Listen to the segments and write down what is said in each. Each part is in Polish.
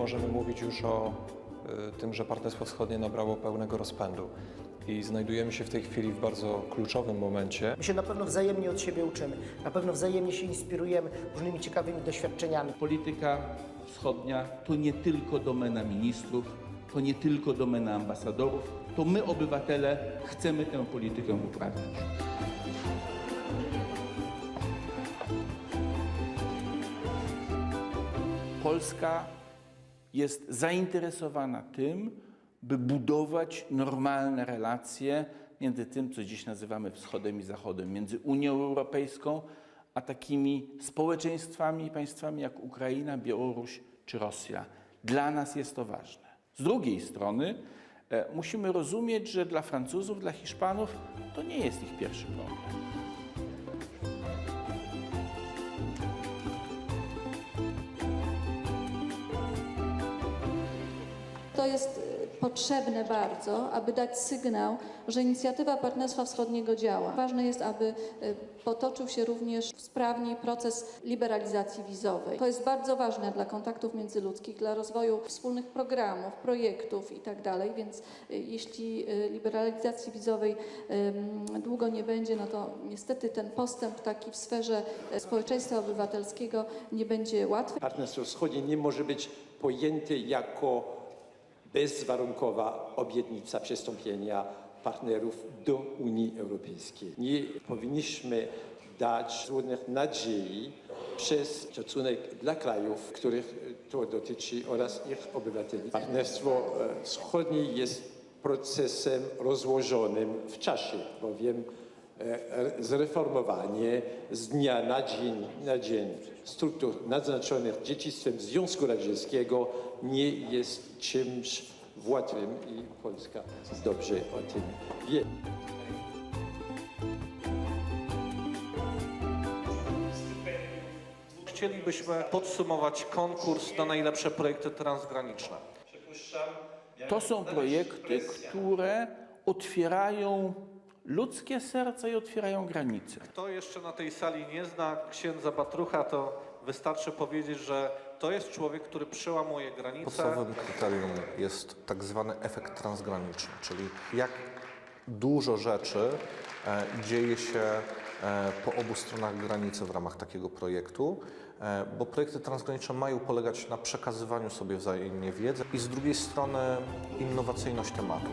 możemy mówić już o y, tym, że Partnerstwo Wschodnie nabrało pełnego rozpędu. I znajdujemy się w tej chwili w bardzo kluczowym momencie. My się na pewno wzajemnie od siebie uczymy, na pewno wzajemnie się inspirujemy różnymi ciekawymi doświadczeniami. Polityka wschodnia to nie tylko domena ministrów, to nie tylko domena ambasadorów, to my, obywatele, chcemy tę politykę uprawiać. Polska jest zainteresowana tym, by budować normalne relacje między tym, co dziś nazywamy Wschodem i Zachodem, między Unią Europejską a takimi społeczeństwami i państwami jak Ukraina, Białoruś czy Rosja. Dla nas jest to ważne. Z drugiej strony e, musimy rozumieć, że dla Francuzów, dla Hiszpanów to nie jest ich pierwszy problem. To jest y, potrzebne bardzo, aby dać sygnał, że inicjatywa Partnerstwa Wschodniego działa. Ważne jest, aby y, potoczył się również sprawniej proces liberalizacji wizowej. To jest bardzo ważne dla kontaktów międzyludzkich, dla rozwoju wspólnych programów, projektów itd. Więc y, jeśli liberalizacji wizowej długo nie będzie, no to niestety ten postęp taki w sferze społeczeństwa obywatelskiego nie będzie łatwy. Partnerstwo Wschodnie nie może być pojęte jako bezwarunkowa obietnica przystąpienia partnerów do Unii Europejskiej. Nie powinniśmy dać żadnych nadziei przez szacunek dla krajów, których to dotyczy oraz ich obywateli. Partnerstwo e, Wschodnie jest procesem rozłożonym w czasie, bowiem zreformowanie z dnia na dzień, na dzień struktur naznaczonych dziedzictwem Związku Radzieckiego nie jest czymś łatwym i Polska dobrze o tym wie. Chcielibyśmy podsumować konkurs na najlepsze projekty transgraniczne. To są projekty, które otwierają ludzkie serca i otwierają granice. Kto jeszcze na tej sali nie zna księdza Batrucha, to wystarczy powiedzieć, że to jest człowiek, który przełamuje granice. Podstawowym kryterium jest tak zwany efekt transgraniczny, czyli jak dużo rzeczy e, dzieje się e, po obu stronach granicy w ramach takiego projektu, e, bo projekty transgraniczne mają polegać na przekazywaniu sobie wzajemnie wiedzy i z drugiej strony innowacyjność tematu.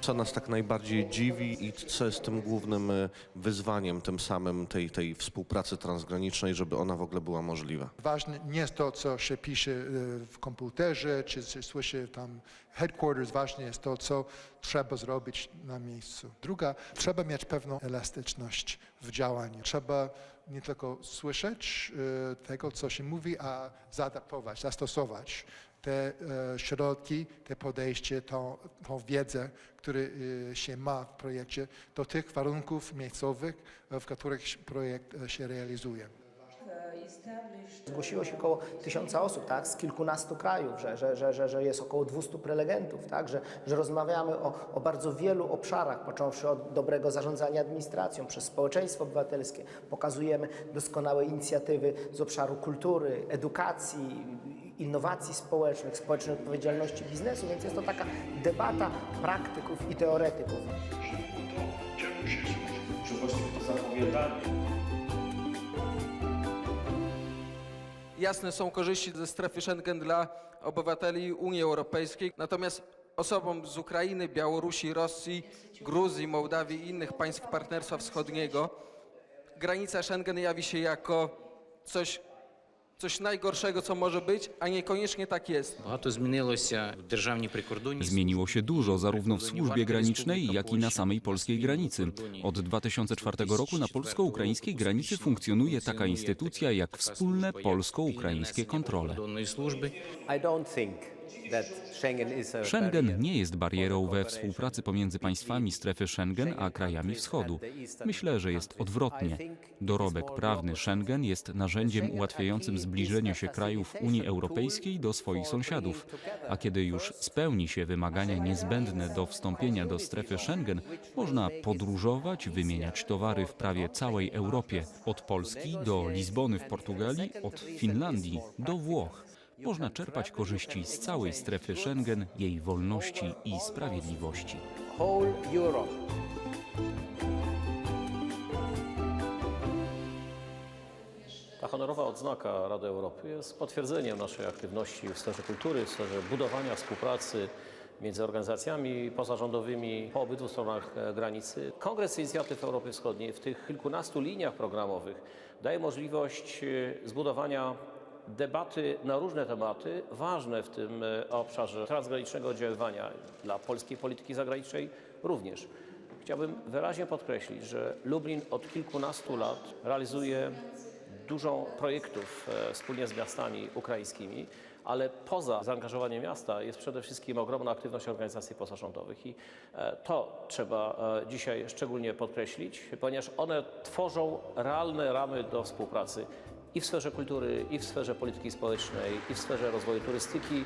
Co nas tak najbardziej dziwi i co jest tym głównym e, wyzwaniem tym samym tej, tej współpracy transgranicznej, żeby ona w ogóle była możliwa? Ważne nie jest to, co się pisze y, w komputerze, czy słyszy tam headquarters. Ważne jest to, co trzeba zrobić na miejscu. Druga, trzeba mieć pewną elastyczność w działaniu. Trzeba nie tylko słyszeć y, tego, co się mówi, a zaadaptować, zastosować te e, środki, te podejście, tą, tą wiedzę, którą y, się ma w projekcie, do tych warunków miejscowych, w których projekt e, się realizuje. Zgłosiło się około tysiąca osób, tak, z kilkunastu krajów, że, że, że, że jest około 200 prelegentów, tak, że, że rozmawiamy o, o bardzo wielu obszarach, począwszy od dobrego zarządzania administracją, przez społeczeństwo obywatelskie. Pokazujemy doskonałe inicjatywy z obszaru kultury, edukacji, innowacji społecznych, społecznej odpowiedzialności biznesu, więc jest to taka debata praktyków i teoretyków. Jasne są korzyści ze strefy Schengen dla obywateli Unii Europejskiej, natomiast osobom z Ukrainy, Białorusi, Rosji, Gruzji, Mołdawii i innych państw Partnerstwa Wschodniego granica Schengen jawi się jako coś, coś najgorszego, co może być, a niekoniecznie tak jest. Zmieniło się dużo zarówno w służbie granicznej, jak i na samej polskiej granicy. Od 2004 roku na polsko-ukraińskiej granicy funkcjonuje taka instytucja jak wspólne polsko-ukraińskie kontrole. I don't think Schengen nie jest barierą we współpracy pomiędzy państwami strefy Schengen a krajami wschodu. Myślę, że jest odwrotnie. Dorobek prawny Schengen jest narzędziem ułatwiającym zbliżenie się krajów Unii Europejskiej do swoich sąsiadów. A kiedy już spełni się wymagania niezbędne do wstąpienia do strefy Schengen, można podróżować, wymieniać towary w prawie całej Europie, od Polski do Lizbony w Portugalii, od Finlandii do Włoch. Można czerpać korzyści z całej strefy Schengen, jej wolności i sprawiedliwości. Ta honorowa odznaka Rady Europy jest potwierdzeniem naszej aktywności w sferze kultury, w sferze budowania współpracy między organizacjami pozarządowymi po obydwu stronach e, granicy. Kongres Inicjatyw Europy Wschodniej w tych kilkunastu liniach programowych daje możliwość e, zbudowania debaty na różne tematy ważne w tym e, obszarze transgranicznego oddziaływania dla polskiej polityki zagranicznej również. Chciałbym wyraźnie podkreślić, że Lublin od kilkunastu lat realizuje dużo projektów e, wspólnie z miastami ukraińskimi, ale poza zaangażowaniem miasta jest przede wszystkim ogromna aktywność organizacji pozarządowych i e, to trzeba dzisiaj szczególnie podkreślić, ponieważ one tworzą realne ramy do współpracy i w sferze kultury, i w sferze polityki społecznej, i w sferze rozwoju turystyki.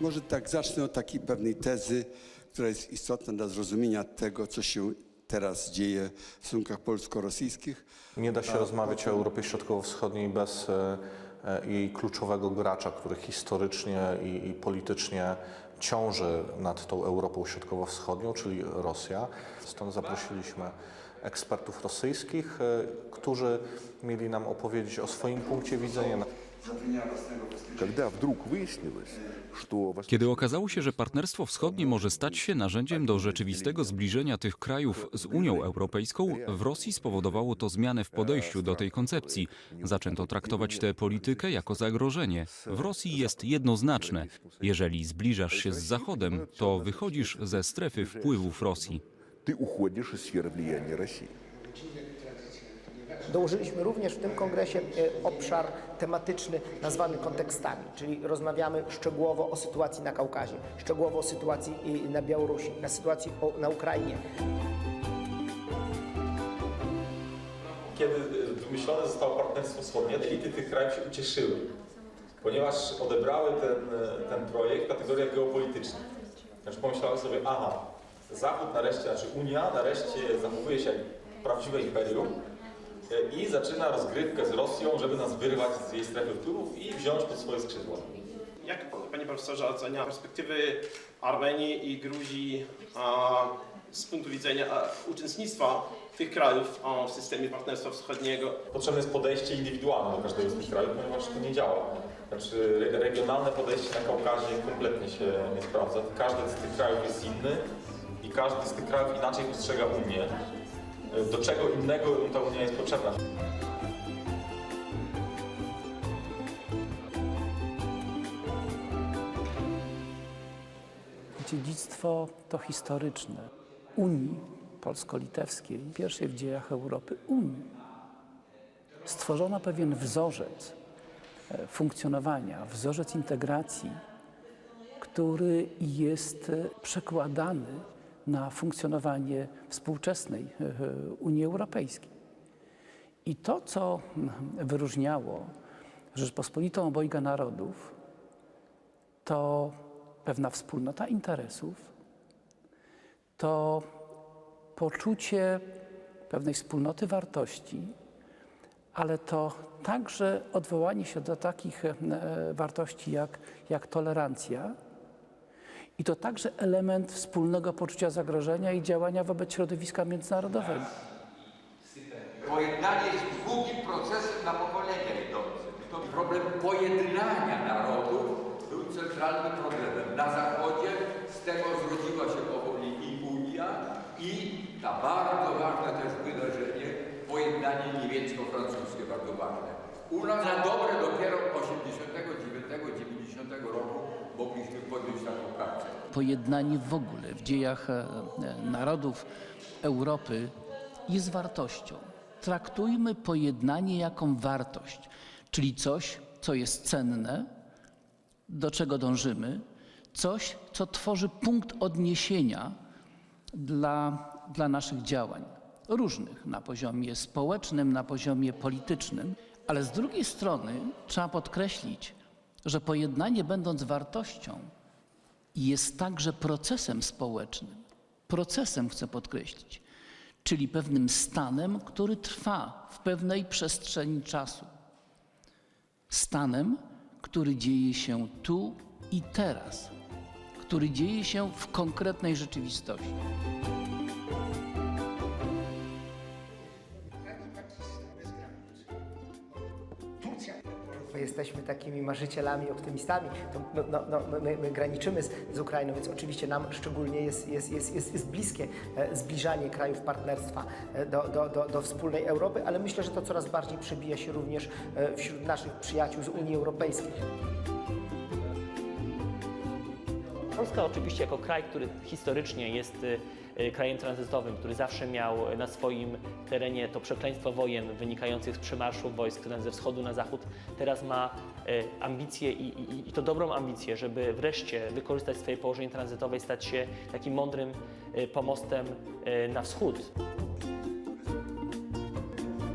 Może tak zacznę od takiej pewnej tezy, która jest istotna dla zrozumienia tego, co się teraz dzieje w stosunkach polsko-rosyjskich. Nie da się rozmawiać o Europie Środkowo-Wschodniej bez e, e, jej kluczowego gracza, który historycznie i, i politycznie ciąży nad tą Europą Środkowo-Wschodnią, czyli Rosja. Stąd zaprosiliśmy ekspertów rosyjskich, e, którzy mieli nam opowiedzieć o swoim punkcie widzenia. Kiedy okazało się, że Partnerstwo Wschodnie może stać się narzędziem do rzeczywistego zbliżenia tych krajów z Unią Europejską, w Rosji spowodowało to zmianę w podejściu do tej koncepcji. Zaczęto traktować tę politykę jako zagrożenie. W Rosji jest jednoznaczne: jeżeli zbliżasz się z Zachodem, to wychodzisz ze strefy wpływów Rosji. Ty uchodzisz z sfery wpływu Rosji. Dołożyliśmy również w tym kongresie e, obszar tematyczny nazwany kontekstami, czyli rozmawiamy szczegółowo o sytuacji na Kaukazie, szczegółowo o sytuacji na Białorusi, na sytuacji na Ukrainie. Kiedy wymyślone zostało Partnerstwo Wschodnie, elity tych krajów się ucieszyły, ponieważ odebrały ten, ten projekt kategoriach geopolitycznych. Znaczy pomyślały sobie, aha, Zachód nareszcie, znaczy Unia nareszcie zachowuje się jak prawdziwe imperium e, i zaczyna rozgrywkę z Rosją, żeby nas wyrwać z jej strefy wpływów i wziąć pod swoje skrzydła. Jak panie profesorze ocenia perspektywy Armenii i Gruzji a, z punktu widzenia a, uczestnictwa tych krajów a, w systemie partnerstwa wschodniego? Potrzebne jest podejście indywidualne do każdego z tych krajów, ponieważ to nie działa. Znaczy re- regionalne podejście na Kaukazie kompletnie się nie sprawdza. Każdy z tych krajów jest inny i każdy z tych krajów inaczej postrzega Unię. Do czego innego ta Unia jest potrzebna. Dziedzictwo to historyczne Unii Polsko-Litewskiej, pierwszej w dziejach Europy Unii. Stworzono pewien wzorzec e, funkcjonowania, wzorzec integracji, który jest e, przekładany na funkcjonowanie współczesnej e, Unii Europejskiej. I to, co mm, wyróżniało Rzeczpospolitą obojga narodów, to pewna wspólnota interesów, to poczucie pewnej wspólnoty wartości, ale to także odwołanie się do takich e, wartości jak, jak tolerancja i to także element wspólnego poczucia zagrożenia i działania wobec środowiska międzynarodowego. Pojednanie jest długim procesem na pokolenia idącym. To problem pojednania narodów był centralnym problemem. Na Zachodzie z tego zrodziła się powoli i Unia i ta bardzo ważne też wydarzenie, pojednanie niemiecko-francuskie, bardzo ważne. U nas na dobre dopiero 89-90 roku mogliśmy podjąć taką pracę. Pojednanie w ogóle w dziejach e, e, narodów Europy jest wartością. traktujmy pojednanie jako wartość, czyli coś, co jest cenne, do czego dążymy, coś, co tworzy punkt odniesienia dla, dla naszych działań. Różnych na poziomie społecznym, na poziomie politycznym, ale z drugiej strony trzeba podkreślić, że pojednanie, będąc wartością, jest także procesem społecznym. Procesem chcę podkreślić, czyli pewnym stanem, który trwa w pewnej przestrzeni czasu. Stanem, który dzieje się tu i teraz, który dzieje się w konkretnej rzeczywistości. My jesteśmy takimi marzycielami, optymistami. To no, no, no, my, my graniczymy z, z Ukrainą, więc oczywiście nam szczególnie jest, jest, jest, jest, jest bliskie e, zbliżanie krajów partnerstwa e, do, do, do, do wspólnej Europy, ale myślę, że to coraz bardziej przebija się również e, wśród naszych przyjaciół z Unii Europejskiej. Polska oczywiście jako kraj, który historycznie jest y, y, krajem tranzytowym, który zawsze miał na swoim terenie to przekleństwo wojen wynikających z przemarszu wojsk ze wschodu na zachód, teraz ma y, ambicje i, i, i to dobrą ambicję, żeby wreszcie wykorzystać swoje położenie tranzytowe i stać się takim mądrym y, pomostem y, na wschód.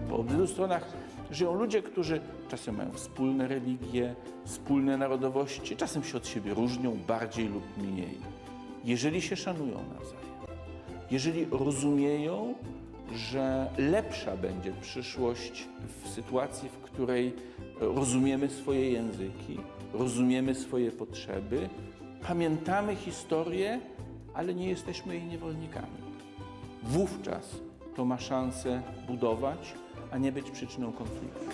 Po obydwu stronach żyją ludzie, którzy czasem mają wspólne religie, wspólne narodowości, czasem się od siebie różnią bardziej lub mniej. Jeżeli się szanują nawzajem, jeżeli rozumieją, że lepsza będzie przyszłość w sytuacji, w której rozumiemy swoje języki, rozumiemy swoje potrzeby, pamiętamy historię, ale nie jesteśmy jej niewolnikami. Wówczas to ma szansę budować, a nie być przyczyną konfliktu.